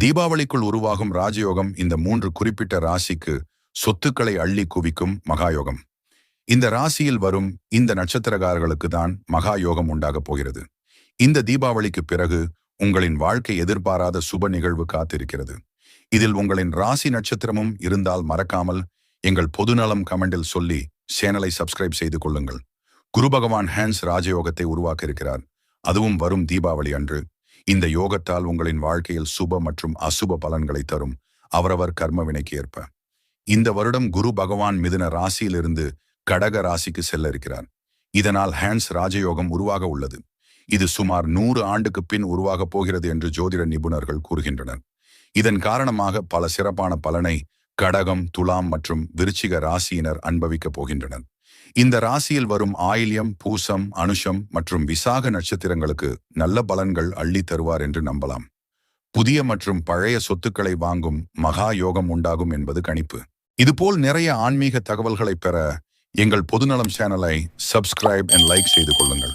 தீபாவளிக்குள் உருவாகும் ராஜயோகம் இந்த மூன்று குறிப்பிட்ட ராசிக்கு சொத்துக்களை அள்ளி குவிக்கும் மகாயோகம். இந்த ராசியில் வரும் இந்த நட்சத்திரக்காரர்களுக்கு தான் மகாயோகம் உண்டாகப் போகிறது. இந்த தீபாவளிக்கு பிறகு உங்களின் வாழ்க்கை எதிர்பாராத சுப நிகழ்வு காத்திருக்கிறது. இதில் உங்களின் ராசி நட்சத்திரமும் இருந்தால் மறக்காமல் எங்கள் பொதுநலம் கமெண்டில் சொல்லி சேனலை சப்ஸ்கிரைப் செய்து கொள்ளுங்கள். குரு பகவான் ஹேன்ஸ் ராஜயோகத்தை உருவாக்க இருக்கிறார் அதுவும் வரும் தீபாவளி அன்று இந்த யோகத்தால் உங்களின் வாழ்க்கையில் சுப மற்றும் அசுப பலன்களை தரும். அவரவர் கர்மவினைக்கு ஏற்ப. இந்த வருடம் குரு பகவான் மிதுன ராசியிலிருந்து கடக ராசிக்கு செல்ல இருக்கிறார். இதனால் ஹேண்ட்ஸ் ராஜயோகம் உருவாக உள்ளது. இது சுமார் நூறு ஆண்டுக்கு பின் உருவாகப் போகிறது என்று ஜோதிட நிபுணர்கள் கூறுகின்றனர். இதன் காரணமாக பல சிறப்பான பலனை கடகம் துலாம் மற்றும் விருச்சிக ராசியினர் அனுபவிக்கப் போகின்றனர். இந்த ராசியில் வரும் ஆயில்யம் பூசம் அனுஷம் மற்றும் விசாக நட்சத்திரங்களுக்கு நல்ல பலன்கள் அள்ளி தருவார் என்று நம்பலாம். புதிய மற்றும் பழைய சொத்துக்களை வாங்கும் மகா யோகம் உண்டாகும் என்பது கணிப்பு. இதுபோல் நிறைய ஆன்மீக தகவல்களை பெற எங்கள் பொதுநலம் சேனலை சப்ஸ்கிரைப் அண்ட் லைக் செய்து கொள்ளுங்கள்.